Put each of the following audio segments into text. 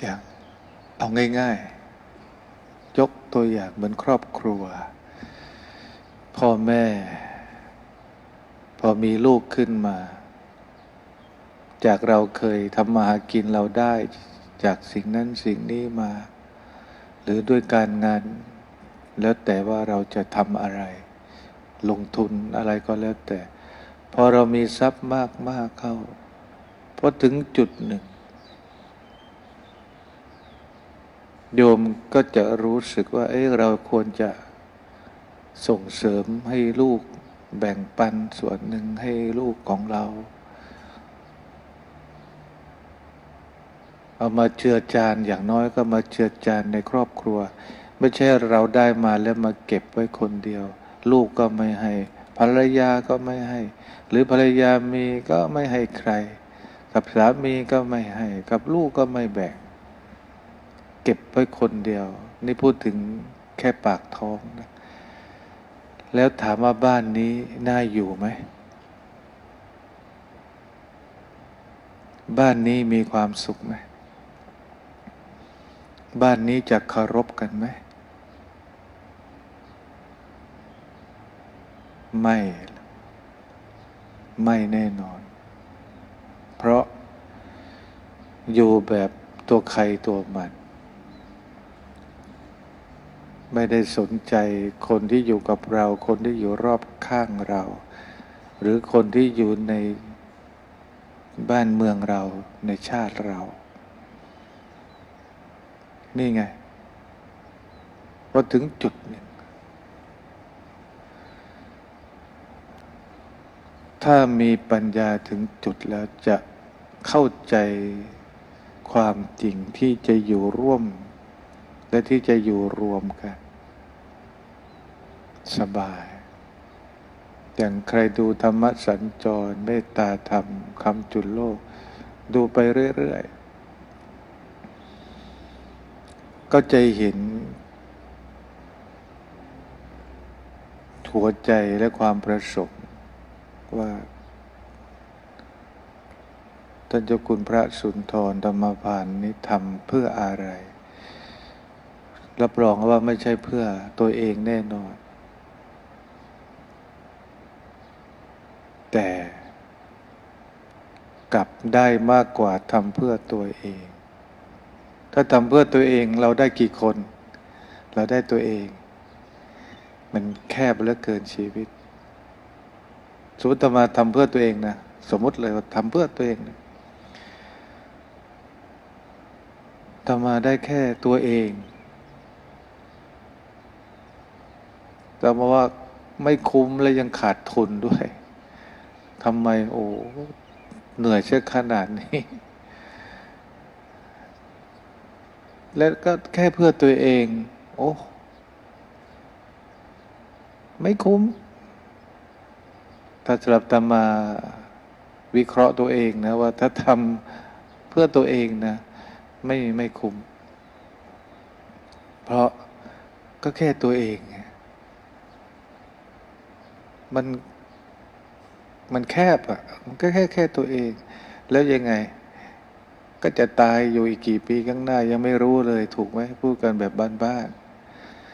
อย่างเอาง่าย ๆ ยกตัวอย่างเหมือนครอบครัว พ่อแม่ พอมีลูกขึ้นมา จากเราเคยทำมาหากินเราได้จากสิ่งนั้นสิ่งนี้มา หรือด้วยการงาน แล้วแต่ว่าเราจะทำอะไร ลงทุนอะไรก็แล้วแต่ พอเรามีทรัพย์มากมากเข้าพอถึงจุดหนึ่ง โยมก็จะรู้สึกว่า เอ้เราควรจะส่งเสริมให้ลูกแบ่งปันส่วนหนึ่งให้ลูกของเรา เอามาเจือจานอย่างน้อยก็มาเจือจานในครอบครัว ไม่ใช่เราได้มาแล้วมาเก็บไว้คนเดียว ลูกก็ไม่ให้ ภรรยาก็ไม่ให้ หรือภรรยามีก็ไม่ให้ใคร กับสามีก็ไม่ให้ กับลูกก็ไม่แบ่ง ก็บไว้คนเดียว นี่พูดถึงแค่ปากท้องนะแล้วถามว่าบ้านนี้น่าอยู่ไหม บ้านนี้มีความสุขไหม บ้านนี้จะเคารพกันไหม ไม่ ไม่แน่นอน เพราะอยู่แบบตัวใครตัวมัน ไม่ได้สนใจคนที่อยู่กับเรา คนที่อยู่รอบข้างเรา หรือคนที่อยู่ในบ้านเมืองเราในชาติเรา นี่ไงพอถึงจุดหนึ่งถ้ามีปัญญาถึงจุดแล้วจะเข้าใจความจริงที่จะอยู่ร่วม และที่จะอยู่รวมกัน สบาย อย่างใครดูธรรมสัญจรเมตตาธรรมคำจุลโลก ดูไปเรื่อย ๆ ก็จะเห็นหัวใจและความประสงค์ว่าท่านเจ้าคุณพระสุนทรธรรมพานนี้ทำเพื่ออะไร รับรองว่าไม่ใช่เพื่อตัวเองแน่นอน แต่กลับได้มากกว่าทำเพื่อตัวเอง ถ้าทำเพื่อตัวเองเราได้กี่คน เราได้ตัวเอง มันแคบเหลือเกินชีวิต สมมติมาทำเพื่อตัวเองนะสมมติเลยว่าทำเพื่อตัวเองนะทำมาได้แค่ตัวเอง แต่มาว่าไม่คุ้มและยังขาดทุนด้วยทำไมโอ้เหนื่อยเช่ขนาดนี้ และก็แค่เพื่อตัวเอง โอ้ไม่คุ้ม ถ้าสำหรับตมาวิเคราะห์ตัวเองนะ ว่าถ้าทำเพื่อตัวเองนะ ไม่ไม่คุ้ม เพราะก็แค่ตัวเองไง มัน มันแคบอะ่ะ มันก็แค่แค่ตัวเอง แล้วยังไง ก็จะตายอยู่อีกกี่ปีข้างหน้า ยังไม่รู้เลยถูกไหมพูดกันแบบบ้าน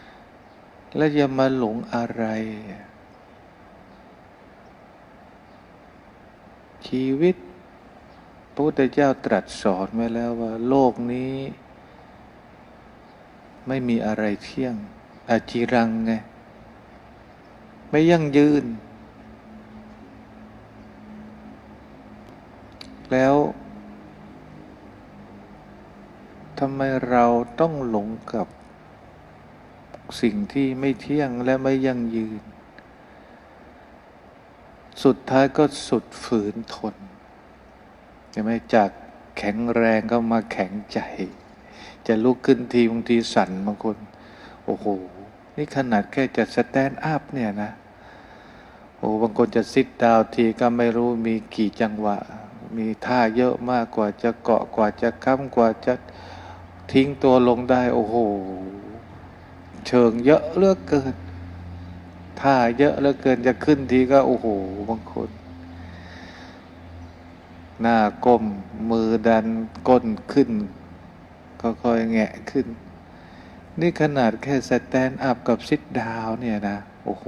ๆ แล้วจะมาหลงอะไร ชีวิตพระพุทธเจ้าตรัสสอนไว้แล้วว่า โลกนี้ ไม่มีอะไรเที่ยงอาจิรังไง ไม่ยั่งยืน แล้วทำไมเราต้องหลงกับสิ่งที่ไม่เที่ยงและไม่ยั่งยืน สุดท้ายก็สุดฝืนทนใช่ไหมจากแข็งแรงก็มาแข็งใจ จะลุกขึ้นทีบางทีสั่นบางคน โอ้โห นี่ขนาดแค่จะสแตนด์อัพเนี่ยนะ อ้บางคนจะซิดดาวทีก็ไม่รู้มีกี่จังหวะ มีท่าเยอะมากกว่าจะเกาะกว่าจะค้ำกว่าจะทิ้งตัวลงได้ โอ้โห เชิงเยอะเลือกเกิน ท่าเยอะเลือกเกินจะขึ้นทีก็โอ้โหบางคน หน้าก้มมือดันก้นขึ้นค่อยๆแงะขึ้น นี่ขนาดแค่สแตนด์อัพกับซิดดาวเนี่ยนะ โอ้โห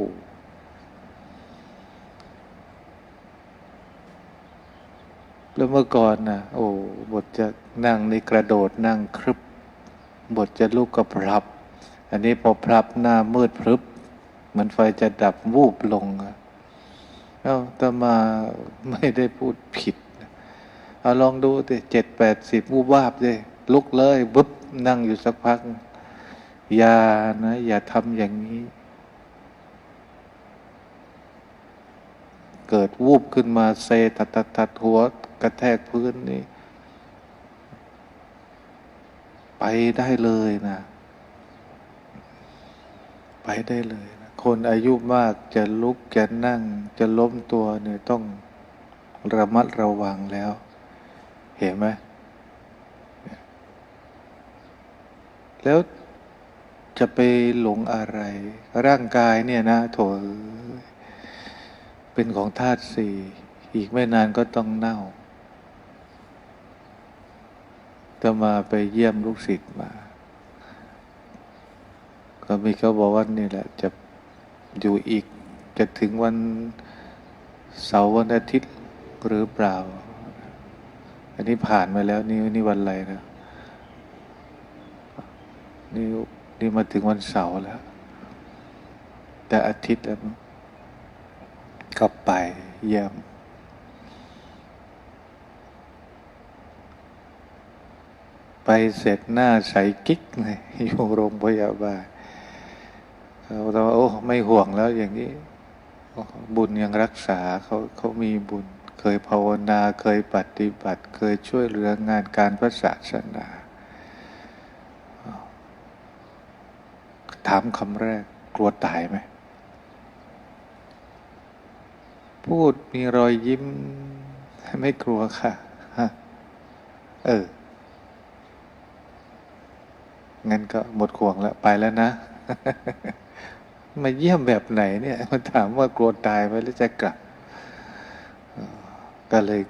แล้วเมื่อก่อนนะโอ้บทจะนั่งในกระโดดนั่งครึบบทจะลุกก็พรับ อันนี้พอพรับหน้ามืดพรึบเหมือนไฟจะดับวูบลงอะเอ้าแตมาไม่ได้พูดผิดเอาลองดูดิเจ็ดแปดสิบวูบวาบดิลุกเลยบุ๊บนั่งอยู่สักพัก อย่านะ อย่าทำอย่างนี้ เกิดวูบขึ้นมาเซตัดตัดหัว ระแทกพื้นนี่ ไปได้เลยนะ ไปได้เลยนะคนอายุมากจะลุกจะนั่ง จะล้มตัวเนี่ยต้องระมัดระวังแล้ว เห็นไหมแล้วจะไปหลงอะไร ร่างกายเนี่ยนะโถเป็นของธาตุสี่ อีกไม่นานก็ต้องเน่า จะมาไปเยี่ยมลูกศิษย์มา ก็มีเขาบอกว่านี่แหละ จะอยู่อีก จะถึงวันเสาร์วันอาทิตย์หรือเปล่า อันนี้ผ่านมาแล้ว นี่นี่วันอะไรนะ นี่นี่มาถึงวันเสาร์แล้ว แต่อาทิตย์แล้ว ก็ไปเยี่ยม ไปเสร็จหน้าใสกิ๊กเลยอยู่โรงพยาบาลเขาบอกว่าโอ้ไม่ห่วงแล้วอย่างนี้ บุญยังรักษาเขาเขามีบุญ เคยภาวนาเคยปฏิบัติ เคยช่วยเหลืองานการพระศาสนา ถามคำแรก กลัวตายไหม พูดมีรอยยิ้ม ไม่กลัวค่ะ เออ งั้นก็หมดห่วงแล้วไปแล้วนะมาเยี่ยมแบบไหนเนี่ยมาถามว่ากลัวตายไหมหรือจะกลับ ก็เลย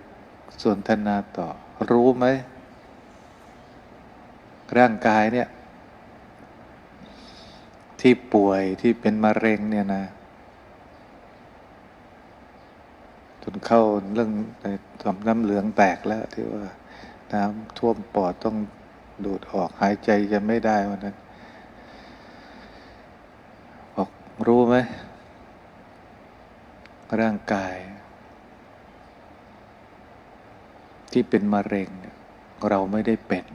สนทนาต่อ รู้ไหม ร่างกายเนี่ย ที่ป่วยที่เป็นมะเร็งเนี่ยนะจนเข้าเรื่องต่อมน้ำเหลืองแตกแล้ว ที่ว่า น้ำท่วมปอดต้อง ดูดออกหายใจจะไม่ได้วันนั้น บอกรู้ไหม ร่างกาย ที่เป็นมะเร็ง เราไม่ได้เป็น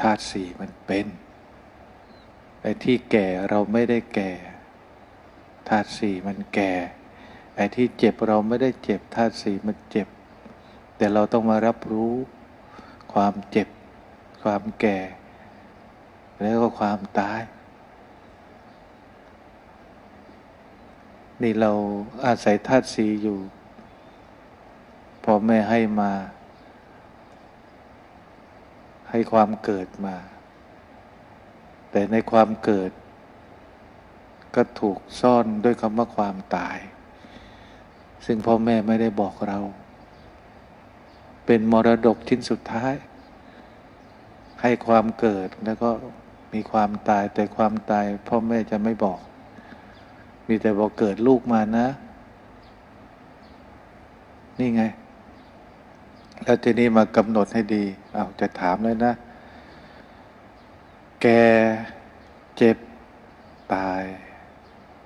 ธาตุสี่มันเป็นไอ้ที่แก่เราไม่ได้แก่ธาตุสี่มันแก่ไอ้ที่เจ็บเราไม่ได้เจ็บธาตุสี่มันเจ็บ แต่เราต้องมารับรู้ความเจ็บ ความแก่ แล้วก็ความตาย นี่เราอาศัยธาตุสีอยู่พ่อแม่ให้มา ให้ความเกิดมา แต่ในความเกิด ก็ถูกซ่อนด้วยคำว่าความตาย ซึ่งพ่อแม่ไม่ได้บอกเรา เป็นมรดกชิ้นสุดท้าย ให้ความเกิดแล้วก็มีความตายแต่ความตายพ่อแม่จะไม่บอก มีแต่บอกเกิดลูกมานะ นี่ไง แล้วทีนี้มากำหนดให้ดีเอาจะถามเลยนะ แกเจ็บตาย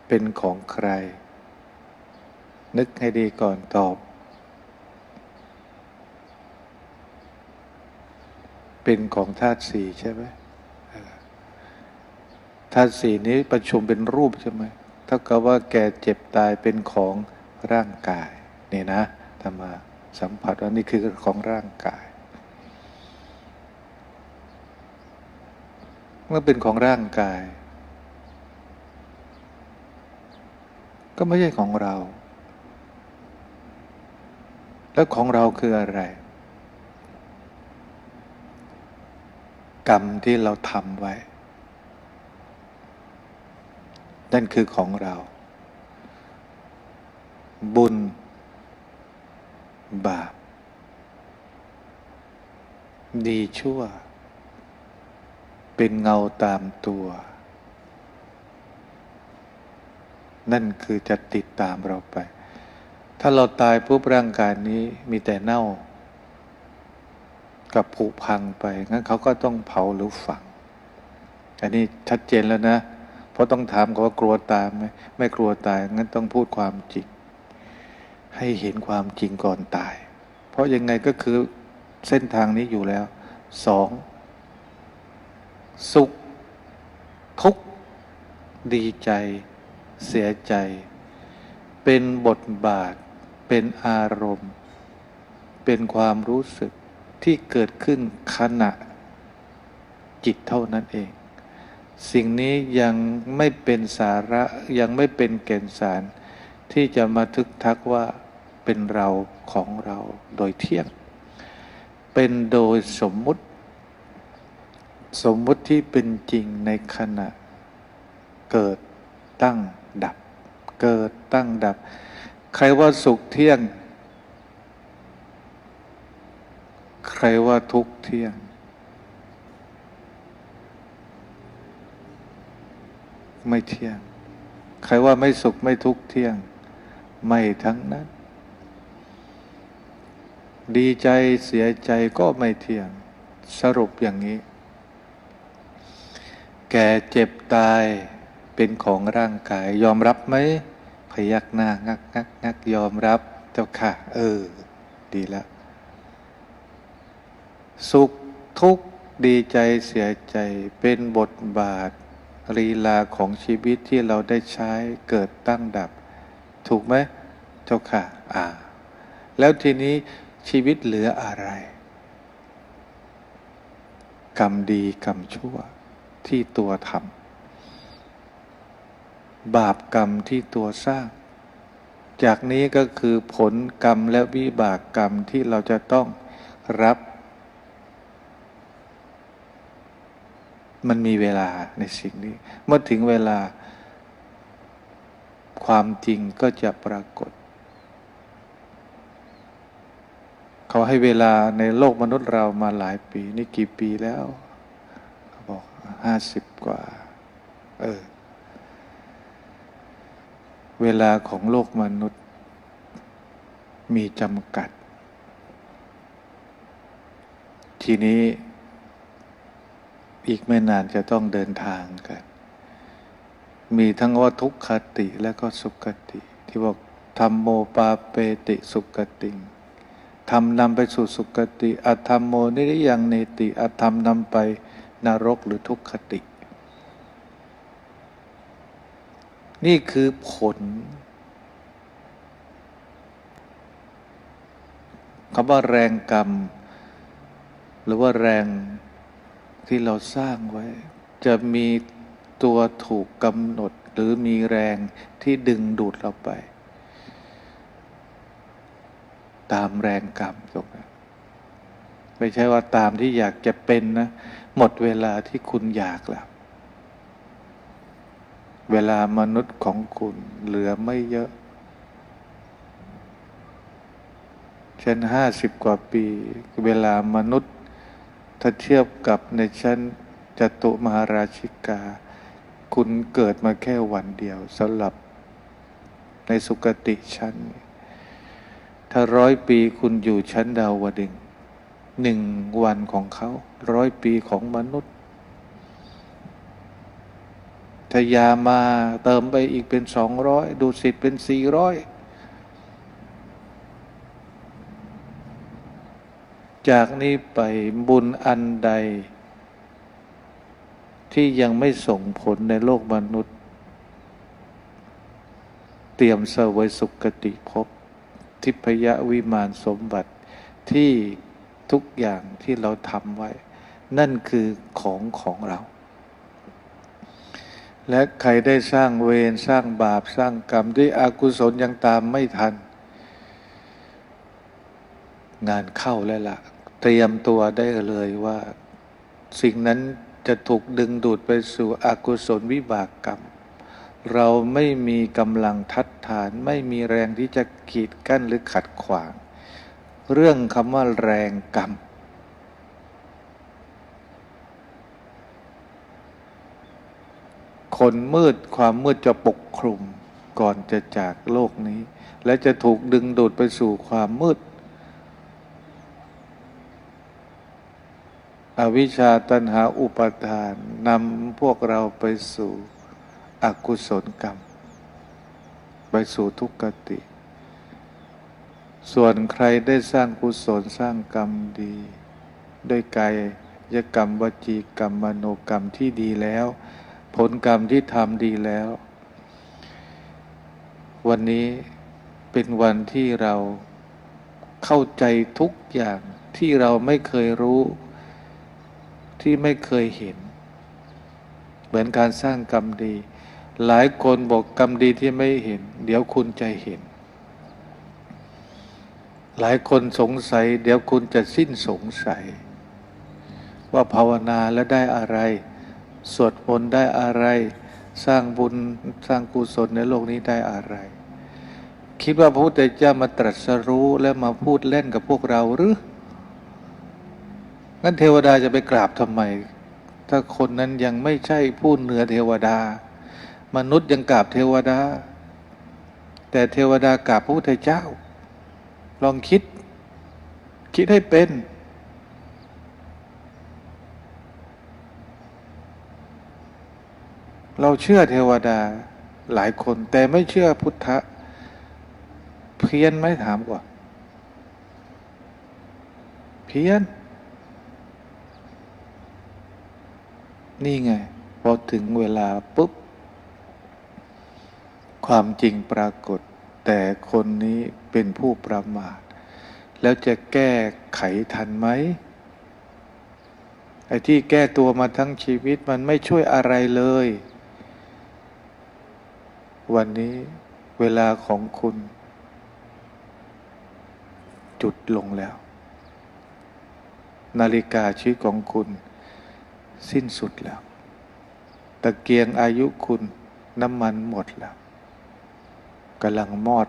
เป็นของใคร นึกให้ดีก่อนตอบ เป็นของธาตุสี่ใช่ไหมธาตุสี่นี้ประชุมเป็นรูปใช่ไหมเท่ากับว่าแกเจ็บตายเป็นของร่างกาย นี่นะธรรมาสัมผัสว่านี่คือของร่างกาย เมื่อเป็นของร่างกาย ก็ไม่ใช่ของเรา แล้วของเราคืออะไร กรรมที่เราทำไว้ นั่นคือของเรา บุญ บาป ดีชั่ว เป็นเงาตามตัว นั่นคือจะติดตามเราไป ถ้าเราตายปุ๊บร่างกายนี้มีแต่เน่า กับผุพังไป งั้นเขาก็ต้องเผาหรือฝัง อันนี้ชัดเจนแล้วนะ เพราะต้องถามเขาว่ากลัวตายไหมไม่กลัวตาย งั้นต้องพูดความจริง ให้เห็นความจริงก่อนตาย เพราะยังไงก็คือเส้นทางนี้อยู่แล้วสองสุข ทุกข์ ดีใจ เสียใจ เป็นบทบาท เป็นอารมณ์ เป็นความรู้สึก ที่เกิดขึ้นขณะจิตเท่านั้นเอง สิ่งนี้ยังไม่เป็นสาระยังไม่เป็นแก่นสาร ที่จะมาทึกทักว่าเป็นเราของเราโดยเที่ยง เป็นโดยสมมุติ สมมุติที่เป็นจริงในขณะ เกิดตั้งดับ เกิดตั้งดับ ใครว่าสุขเที่ยง ใครว่าทุกเที่ยง ไม่เที่ยง ใครว่าไม่สุขไม่ทุกเที่ยง ไม่ทั้งนั้น ดีใจเสียใจก็ไม่เที่ยง สรุปอย่างนี้ แก่เจ็บตายเป็นของร่างกาย ยอมรับไหมพยักหน้า งักงักงักยอมรับ เจ้าค่ะ เออ ดีแล้ว สุขทุกข์ดีใจเสียใจเป็นบทบาทลีลาของชีวิตที่เราได้ใช้เกิดตั้งดับ ถูกไหมเจ้าค่ะ อ่า แล้วทีนี้ชีวิตเหลืออะไร กรรมดีกรรมชั่วที่ตัวทำบาปกรรมที่ตัวสร้าง จากนี้ก็คือผลกรรมและวิบากกรรมที่เราจะต้องรับ มันมีเวลาในสิ่งนี้ เมื่อถึงเวลา ความจริงก็จะปรากฏ เขาให้เวลาในโลกมนุษย์เรามาหลายปี นี่กี่ปีแล้วเขาบอกห้าสิบกว่า เออ เวลาของโลกมนุษย์ มีจำกัด ทีนี้ อีกไม่นานจะต้องเดินทางกัน มีทั้งว่าทุกขติและก็สุขติ ที่บอกธรรมโมปาเปติสุขติงธรรมนำไปสู่สุขติอธรรมโมนิริยังเนติอธรรมนำไปนรกหรือทุกขติ นี่คือผลคำว่าแรงกรรม หรือว่าแรง ที่เราสร้างไว้ จะมีตัวถูกกำหนดหรือมีแรงที่ดึงดูดเราไป ตามแรงกรรมตรงนั้นไม่ใช่ว่าตามที่อยากจะเป็นนะ หมดเวลาที่คุณอยากแล้ว เวลามนุษย์ของคุณเหลือไม่เยอะเช่นห้าสิบกว่าปี เวลามนุษย์ ถ้าเทียบกับในชั้นจตุมหาราชิกา คุณเกิดมาแค่วันเดียวสำหรับในสุกติชั้น ถ้าร้อยปีคุณอยู่ชั้นดาวดึงหนึ่งวันของเขาร้อยปีของมนุษย์ทยามาเติมไปอีกเป็นสองร้อยดูสิทธิ์เป็นสี่ร้อย จากนี้ไปบุญอันใด ที่ยังไม่ส่งผลในโลกมนุษย์ เตรียมเสวยสุขติภพทิพยวิมานสมบัติที่ทุกอย่างที่เราทำไว้ นั่นคือของของเรา และใครได้สร้างเวรสร้างบาปสร้างกรรมด้วยอากุศลยังตามไม่ทัน งานเข้าแล้วละ่ะ เตรียมตัวได้เลยว่า สิ่งนั้นจะถูกดึงดูดไปสู่อกุศลวิบากกรรม เราไม่มีกำลังทัดทาน ไม่มีแรงที่จะขีดกั้นหรือขัดขวาง เรื่องคำว่าแรงกรรมคนมืดความมืดจะปกคลุมก่อนจะจากโลกนี้ และจะถูกดึงดูดไปสู่ความมืด อวิชชาตันหาอุปาทานนำพวกเราไปสู่อกุศลกรรม ไปสู่ทุกขติ ส่วนใครได้สร้างกุศลสร้างกรรมดี ด้วยกายกรรมวจีกรรมมโนกรรมที่ดีแล้ว ผลกรรมที่ทำดีแล้ว วันนี้เป็นวันที่เราเข้าใจทุกอย่างที่เราไม่เคยรู้ ที่ไม่เคยเห็น เหมือนการสร้างกรรมดี หลายคนบอกกรรมดีที่ไม่เห็น เดี๋ยวคุณจะเห็น หลายคนสงสัย เดี๋ยวคุณจะสิ้นสงสัย ว่าภาวนาแล้วได้อะไร สวดมนต์ได้อะไร สร้างบุญสร้างกุศลในโลกนี้ได้อะไรคิดว่าพระพุทธเจ้ามาตรัสรู้และมาพูดเล่นกับพวกเราหรือ งั้นเทวดาจะไปกราบทำไม ถ้าคนนั้นยังไม่ใช่ผู้เหนือเทวดา มนุษย์ยังกราบเทวดา แต่เทวดากราบพระพุทธเจ้า ลองคิด คิดให้เป็นเราเชื่อเทวดาหลายคน แต่ไม่เชื่อพุทธะ เพี้ยนไหมถามก่อนเพี้ยน นี่ไง พอถึงเวลาปุ๊บ ความจริงปรากฏ แต่คนนี้เป็นผู้ประมาท แล้วจะแก้ไขทันไหมไอ้ที่แก้ตัวมาทั้งชีวิตมันไม่ช่วยอะไรเลย วันนี้เวลาของคุณ จุดลงแล้ว นาฬิกาชีวิตของคุณ สิ้นสุดแล้ว ตะเกียงอายุคุณน้ำมันหมดแล้วกำลังมอด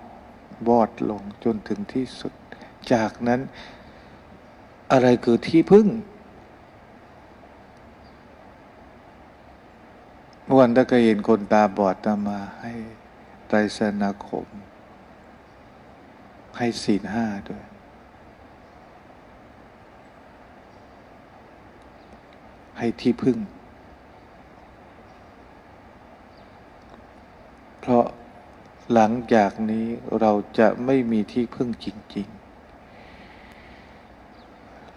วอดลงจนถึงที่สุด จากนั้นอะไรคือที่พึ่งเมื่อวันตะก็เห็นคนตาบอดตามมาให้ไตรสนาคม ให้ศีลห้าด้วย ให้ที่พึ่ง เพราะหลังจากนี้เราจะไม่มีที่พึ่งจริง ๆ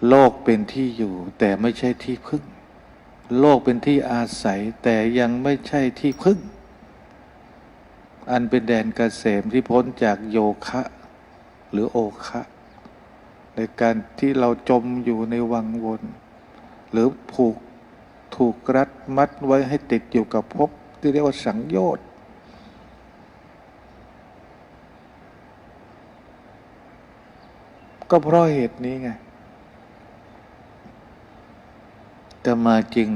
โลกเป็นที่อยู่แต่ไม่ใช่ที่พึ่ง โลกเป็นที่อาศัยแต่ยังไม่ใช่ที่พึ่ง อันเป็นแดนกเกษมที่พ้นจากโยคะ หรือโอคะ ในการที่เราจมอยู่ในวังวน หรือผูก ถูกรัดมัดไว้ให้ติดอยู่กับภพที่เรียกว่าสังโยชน์ก็เพราะเหตุนี้ไงแต่มาจึง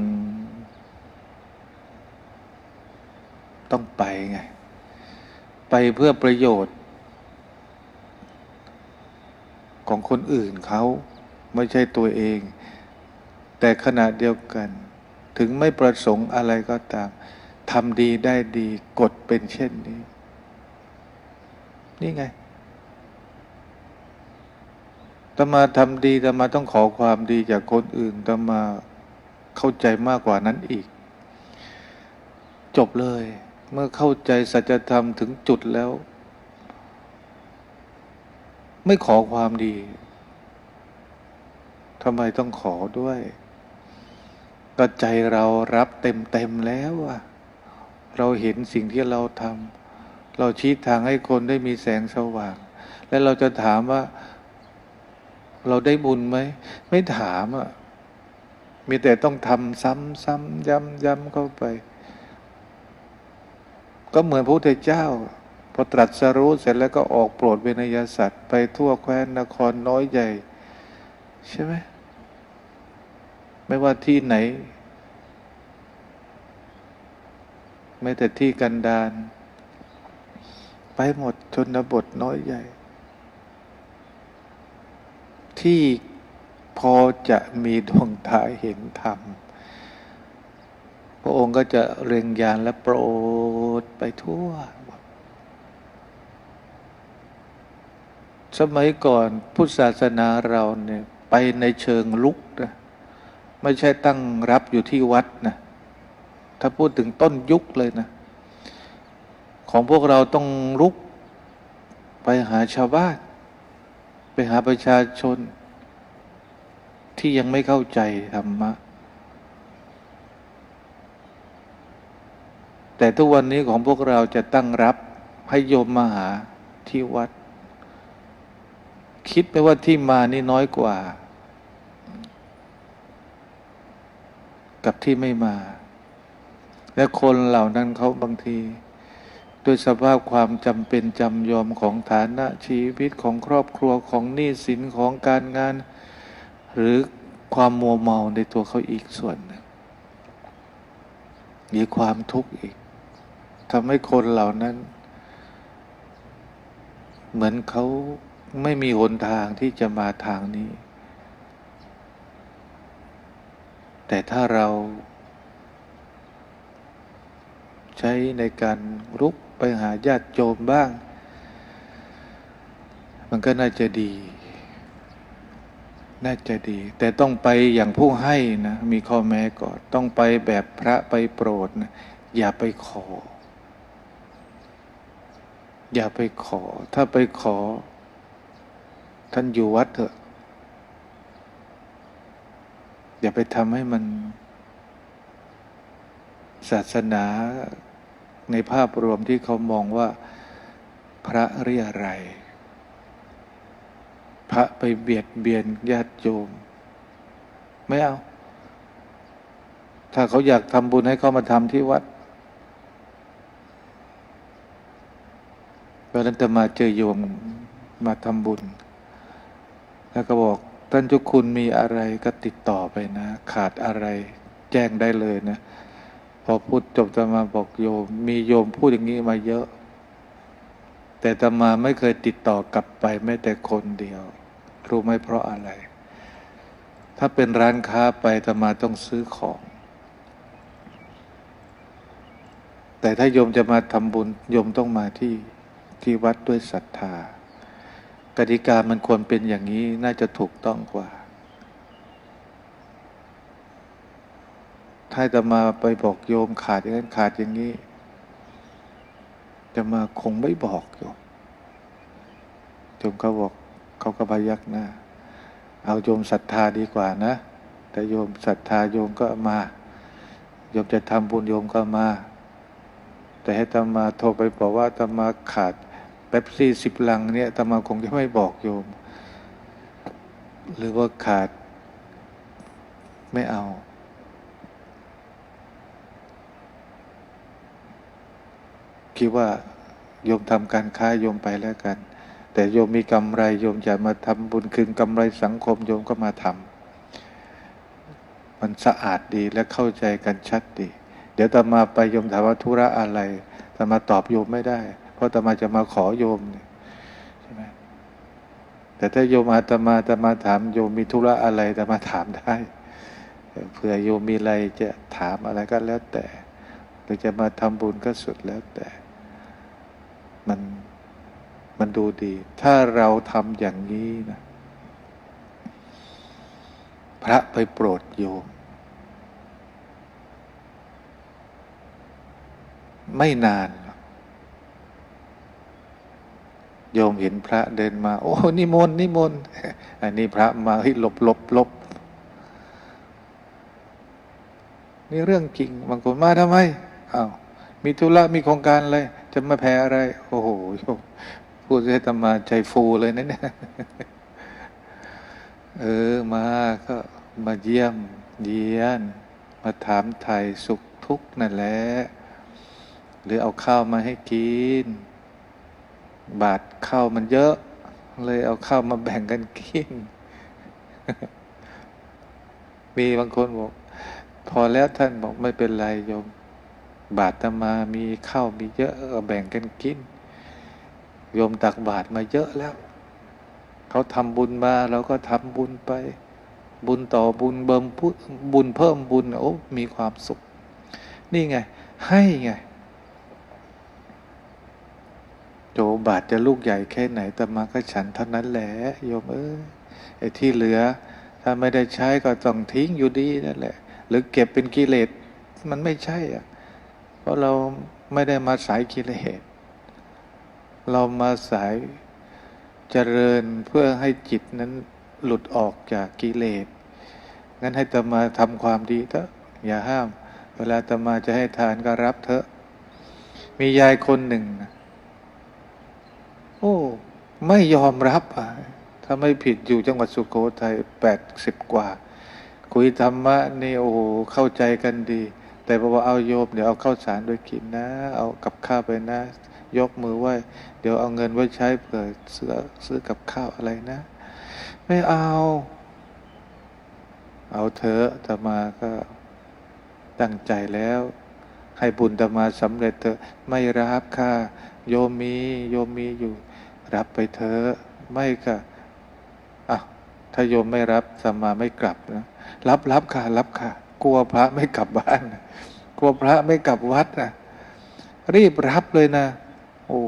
ต้องไปไง ไปเพื่อประโยชน์ ของคนอื่นเขาไม่ใช่ตัวเอง แต่ขณะเดียวกัน ถึงไม่ประสงค์อะไรก็ตามทำดีได้ดีกฎเป็นเช่นนี้ นี่ไงตมาทำดีตมาต้องขอความดีจากคนอื่นตมาเข้าใจมากกว่านั้นอีก จบเลย เมื่อเข้าใจสัจธรรมถึงจุดแล้ว ไม่ขอความดีทำไมต้องขอด้วย ก็ใจเรารับเต็มเต็มแล้วอะเราเห็นสิ่งที่เราทำเราชี้ทางให้คนได้มีแสงสว่าง และเราจะถามว่า เราได้บุญไหม ไม่ถามอะ่ะ มีแต่ต้องทำซ้ำซ้ำย้ำย้ำเข้าไป ก็เหมือนพระพุทธเจ้าพอตรัสรู้เสร็จแล้วก็ออกโปรดเวนยสัตว์ ไปทั่วแคว้นนครน้อยใหญ่ ใช่ไหม ไม่ว่าที่ไหน ไม่แต่ที่กันดารไปหมดชนบทน้อยใหญ่ ที่พอจะมีดวงตาเห็นธรรม พระองค์ก็จะเร่งยานและโปรดไปทั่ว สมัยก่อนพุทธศาสนาเราเนี่ย ไปในเชิงลุก ไม่ใช่ตั้งรับอยู่ที่วัดนะ ถ้าพูดถึงต้นยุคเลยนะ ของพวกเราต้องลุกไปหาชาวบ้าน ไปหาประชาชน ที่ยังไม่เข้าใจธรรมะ แต่ทุกวันนี้ของพวกเราจะตั้งรับให้โยมมาหาที่วัด คิดไปว่าที่มานี่น้อยกว่า กับที่ไม่มา และคนเหล่านั้นเขาบางที ด้วยสภาพความจำเป็นจำยอมของฐานะชีวิตของครอบครัวของหนี้สินของการงาน หรือความมัวเมาในตัวเขาอีกส่วนหนึ่งมีความทุกข์อีกทำให้คนเหล่านั้น เหมือนเขาไม่มีหนทางที่จะมาทางนี้ แต่ถ้าเรา ใช้ในการรุกไปหาญาติโยมบ้าง มันก็น่าจะดี น่าจะดี แต่ต้องไปอย่างผู้ให้นะ มีข้อแม้ก่อน ต้องไปแบบพระไปโปรดนะอย่าไปขอ อย่าไปขอ ถ้าไปขอ ท่านอยู่วัดเถอะ อย่าไปทำให้มัน ศาสนาในภาพรวมที่เขามองว่าพระเรียอะไร พระไปเบียดเบียนญาติโยม ไม่เอา ถ้าเขาอยากทำบุญให้เขามาทำที่วัดวันนั้นจะมาเจอโยมมาทำบุญ แล้วก็บอก ท่านเจุคุณมีอะไรก็ติดต่อไปนะ ขาดอะไรแจ้งได้เลยนะ พอพูดจบจะมาบอกโยม มีโยมพูดอย่างนี้มาเยอะ แต่ตมาไม่เคยติดต่อกลับไปแม้แต่คนเดียว รู้ไหมเพราะอะไร ถ้าเป็นร้านค้าไปตมาต้องซื้อของ แต่ถ้าโยมจะมาทำบุญโยมต้องมาที่ที่วัดด้วยศรัทธา กติกามันควรเป็นอย่างนี้น่าจะถูกต้องกว่า ถ้าจะมาไปบอกโยมขาดอย่างนั้นขาดอย่างนี้จะมาคงไม่บอกโยมโยมเขาบอกเขาก็พยักหน้า เอาโยมศรัทธาดีกว่านะ แต่โยมศรัทธาโยมก็มา โยมจะทำบุญโยมก็มา แต่ให้ตามาโทรไปบอกว่าตามาขาด แป๊บซี่สิบลังเนี่ยตมาคงจะไม่บอกโยม หรือว่าขาดไม่เอา คิดว่าโยมทำการค้าโยมไปแล้วกัน แต่โยมมีกำไรโยมจะมาทำบุญคืนกำไรสังคมโยมก็มาทำมันสะอาดดีและเข้าใจกันชัดดี เดี๋ยวตามาไปโยมถามว่าธุระอะไรตามาตอบโยมไม่ได้ เพราะตมาจะมาขอโยมใช่ไหมแต่ถ้าโยมอาตมาตมาถามโยมมีธุระอะไรตมาถามได้เผื่อโยมมีอะไรจะถามอะไรก็แล้วแต่ หรือจะมาทำบุญก็สุดแล้วแต่ มันมันดูดี ถ้าเราทำอย่างนี้นะพระไปโปรดโยม ไม่นานหรอก โยมเห็นพระเดินมา โอ้นิมนต์นิมนต์อันนี้พระมาเฮ้ยหลบหลบหลบนี่เรื่องจริงบางคนมาทำไมอ้าวมีธุระมีโครงการอะไรจะมาแพ้อะไร โอ้โหโยมพูดให้ตมาใจฟูเลยนะเนี่ยเออมาก็มาเยี่ยมเยียน มาถามไทยสุขทุกข์นั่นแหละหรือเอาข้าวมาให้กิน บาทข้าวมันเยอะ เลยเอาข้าวมาแบ่งกันกิน มีบางคนบอก พอแล้วท่านบอกไม่เป็นไรโยม บาทตมามีข้าวมีเยอะก็แบ่งกันกิน โยมตักบาทมาเยอะแล้ว เขาทำบุญมาเราก็ทำบุญไป บุญต่อบุญเบิ่มพุบุญเพิ่มบุญโอ้มีความสุข นี่ไง ให้ไง โจบาทจะลูกใหญ่แค่ไหนแต่มาก็ฉันเท่านั้นแหละโยมเอ้ยไอ้ที่เหลือ ถ้าไม่ได้ใช้ก็ต้องทิ้งอยู่ดีนั่นแหละ หรือเก็บเป็นกิเลสมันไม่ใช่อะ เพราะเราไม่ได้มาสายกิเลสเรามาสายเจริญเพื่อให้จิตนั้นหลุดออกจากกิเลสงั้นให้ตมาทำความดีเถอะอย่าห้าม เวลาตมาจะให้ทานก็รับเถอะ มียายคนหนึ่งนะ ไม่ยอมรับอะถ้าไม่ผิดอยู่จังหวัดสุโขทัยแปดสิบกว่า คุยธรรมะนี่โอ้โหเข้าใจกันดี แต่บอกว่าเอาโยมเดี๋ยวเอาข้าวสารด้วยกินนะ เอากับข้าวไปนะ ยกมือไหว้เดี๋ยวเอาเงินไว้ใช้เผื่อซื้อซื้อกับข้าวอะไรนะ ไม่เอา เอาเถอะตมาก็ตั้งใจแล้ว ให้บุญตมาสำเร็จเถอะไม่รับค่ะโยมมีโยมมีอยู่ รับไปเถอะไม่ค่ะอะถ้าโยมไม่รับตมาไม่กลับนะรับรับค่ะ รับค่ะ กลัวพระไม่กลับบ้านนะกลัวพระไม่กลับวัดนะรีบรับเลยนะ โอ้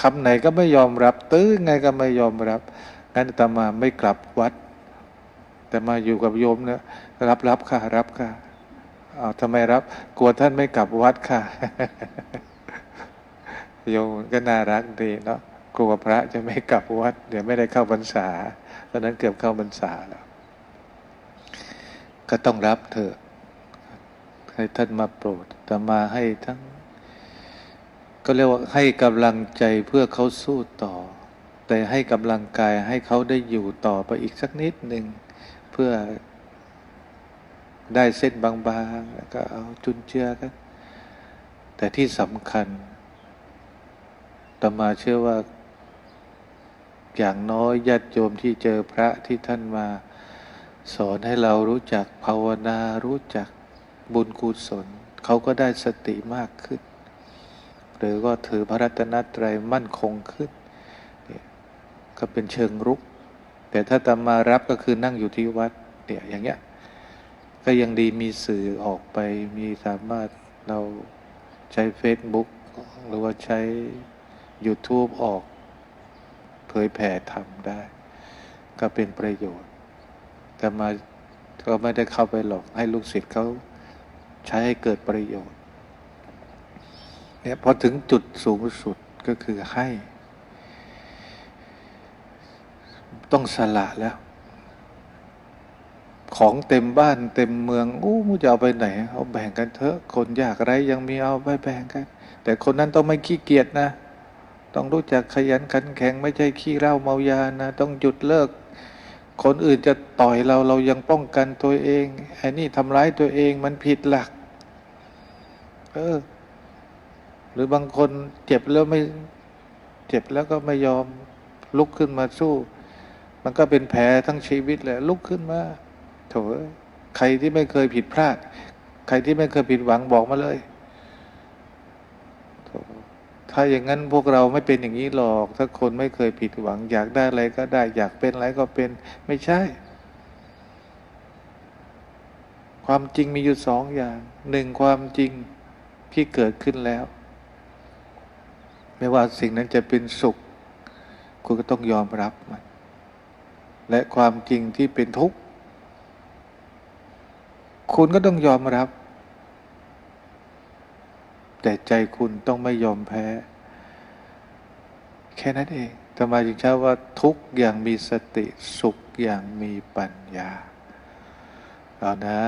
คำไหนก็ไม่ยอมรับ ตื้อไงก็ไม่ยอมรับงั้นอาตมาไม่กลับวัด แต่มาอยู่กับโยมเนี่ยรับรับค่ะ รับค่ะเอาทำไมรับ กลัวท่านไม่กลับวัดค่ะ โยมก็น่ารักดีเนาะกลัวพระจะไม่กลับวัด เดี๋ยวไม่ได้เข้าพรรษาตอนนั้นเกือบเข้าพรรษาแล้ว ก็ต้องรับเถอะ ให้ท่านมาโปรดแต่มาให้ทั้ง ก็เรียกว่าให้กำลังใจเพื่อเขาสู้ต่อ แต่ให้กำลังกายให้เขาได้อยู่ต่อไปอีกสักนิดหนึ่งเพื่อได้เส้นบางๆ แล้วก็เอาจุนเจือกัน แต่ที่สำคัญ ตมาเชื่อว่า อย่างน้อยญาติโยมที่เจอพระที่ท่านมา สอนให้เรารู้จักภาวนารู้จักบุญกุศลเขาก็ได้สติมากขึ้น หรือก็ถือพระรัตนตรัยมั่นคงขึ้นเนี่ยก็เป็นเชิงรุก แต่ถ้าตามารับก็คือนั่งอยู่ที่วัดเนี่ยอย่างเงี้ยก็ยังดีมีสื่อออกไปมีสามารถเราใช้ Facebook หรือว่าใช้ YouTube ออก เผยแผ่ทำได้ ก็เป็นประโยชน์ แต่มาก็ไม่ได้เข้าไปหลอกให้ลูกศิษย์เขาใช้ให้เกิดประโยชน์เนี่ยพอถึงจุดสูงสุดก็คือให้ ต้องสละแล้ว ของเต็มบ้านเต็มเมืองอู้มูจะเอาไปไหน เอาแบ่งกันเถอะ คนยากไรยังมีเอาไปแบ่งกัน แต่คนนั้นต้องไม่ขี้เกียจนะ ต้องรู้จักขยันขันแข็งไม่ใช่ขี้เหล้าเมายานะ ต้องหยุดเลิก คนอื่นจะต่อยเราเรายังป้องกันตัวเองไอ้นี่ทำร้ายตัวเองมันผิดหลัก เออ หรือบางคนเจ็บแล้วไม่เจ็บแล้วก็ไม่ยอมลุกขึ้นมาสู้ มันก็เป็นแผลทั้งชีวิตแหละลุกขึ้นมาโถใครที่ไม่เคยผิดพลาด ใครที่ไม่เคยผิดหวังบอกมาเลย ถ้าอย่างนั้นพวกเราไม่เป็นอย่างนี้หรอก ถ้าคนไม่เคยผิดหวัง อยากได้อะไรก็ได้ อยากเป็นอะไรก็เป็นไม่ใช่ ความจริงมีอยู่สองอย่างหนึ่งความจริงที่เกิดขึ้นแล้ว ไม่ว่าสิ่งนั้นจะเป็นสุข คุณก็ต้องยอมรับมัน และความจริงที่เป็นทุกข์ คุณก็ต้องยอมรับ แต่ใจคุณต้องไม่ยอมแพ้ แค่นั้นเองทำไมจึงใช้ว่าทุกอย่างมีสติสุขอย่างมีปัญญา เอานะ